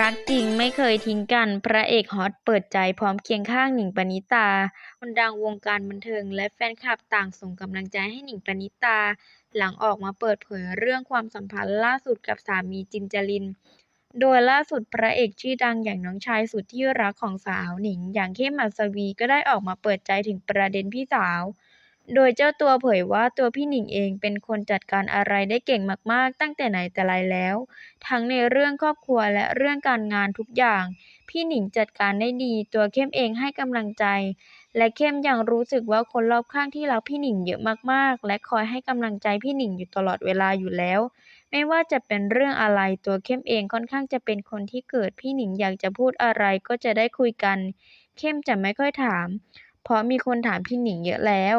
รักจริงไม่เคยทิ้งกัน พระเอกฮอตเปิดใจพร้อมเคียงข้างหนิงปณิตา คนดังวงการบันเทิงและแฟนคลับต่างส่งกำลังใจให้หนิงปณิตา หลังออกมาเปิดเผยเรื่องความสัมพันธ์ล่าสุดกับสามีจินจริน โดยล่าสุดพระเอกชื่อดังอย่างน้องชายสุดที่รักของสาวหนิง อย่างเข้มหัสวีก็ได้ออกมาเปิดใจถึงประเด็นพี่สาว โดยเจ้าตัวเผยว่าตัวพี่หนิงเองเป็นคนจัดการอะไรได้เก่งมาก ๆ ตั้งแต่ไหนแต่ไรแล้ว ทั้งในเรื่องครอบครัวและเรื่องการงานทุกอย่าง พี่หนิงจัดการได้ดี ตัวเข้มเองให้กำลังใจ และเข้มยังรู้สึกว่าคนรอบข้างที่รักพี่หนิงเยอะมาก ๆ และคอยให้กำลังใจพี่หนิงอยู่ตลอดเวลาอยู่แล้ว ไม่ว่าจะเป็นเรื่องอะไรตัวเข้มเองค่อนข้างจะเป็นคนที่เกิดพี่หนิงอยากจะพูดอะไรก็จะได้คุยกัน เข้มจะไม่ค่อยถาม เพราะมีคนถามพี่หนิงเยอะแล้ว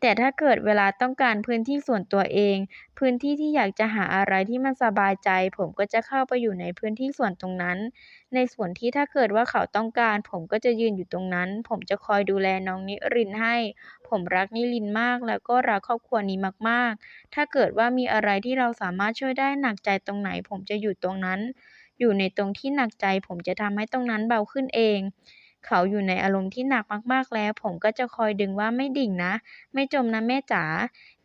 แต่ถ้าเกิดเวลาต้องการพื้นที่ส่วนตัวเอง พื้นที่ที่อยากจะหาอะไรที่มันสบายใจ ผมก็จะเข้าไปอยู่ในพื้นที่ส่วนตรงนั้น ในส่วนที่ถ้าเกิดว่าเขาต้องการ ผมก็จะยืนอยู่ตรงนั้น ผมจะคอยดูแลน้องนิรินให้ ผมรักนิรินมากแล้วก็รักครอบครัวนี้มากๆ ถ้าเกิดว่ามีอะไรที่เราสามารถช่วยได้หนักใจตรงไหน ผมจะอยู่ตรงนั้น อยู่ในตรงที่หนักใจ ผมจะทำให้ตรงนั้นเบาขึ้นเอง เขาอยู่ในอารมณ์ที่หนักมากๆแล้ว ผมก็จะคอยดึงว่าไม่ดิ่งนะ ไม่จมนะแม่จ๋า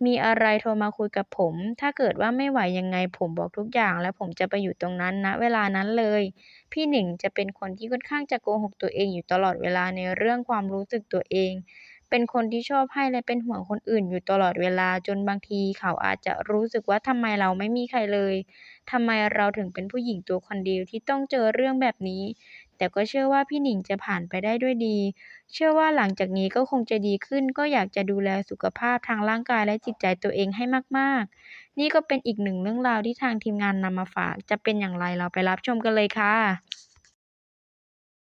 มีอะไรโทรมาคุยกับผม ถ้าเกิดว่าไม่ไหวยังไงผมบอกทุกอย่างแล้วผมจะไปอยู่ตรงนั้นณเวลานั้นเลย พี่หนิงจะเป็นคนที่ค่อนข้างจะโกหกตัวเองอยู่ตลอดเวลาในเรื่องความรู้สึกตัวเอง เป็นคนที่ชอบให้และเป็นห่วงคนอื่นอยู่ตลอดเวลาจนบางทีเขาอาจจะรู้สึกว่าทำไมเราไม่มีใครเลยทำไมเราถึงเป็นผู้หญิงตัวคนเดียวที่ต้องเจอเรื่องแบบนี้แต่ก็เชื่อว่าพี่หนิงจะผ่านไปได้ด้วยดี เชื่อว่าหลังจากนี้ก็คงจะดีขึ้น ก็อยากจะดูแลสุขภาพทางร่างกายและจิตใจตัวเองให้มากๆ นี่ก็เป็นอีกหนึ่งเรื่องราวที่ทางทีมงานนำมาฝาก จะเป็นอย่างไรเราไปรับชมกันเลยค่ะ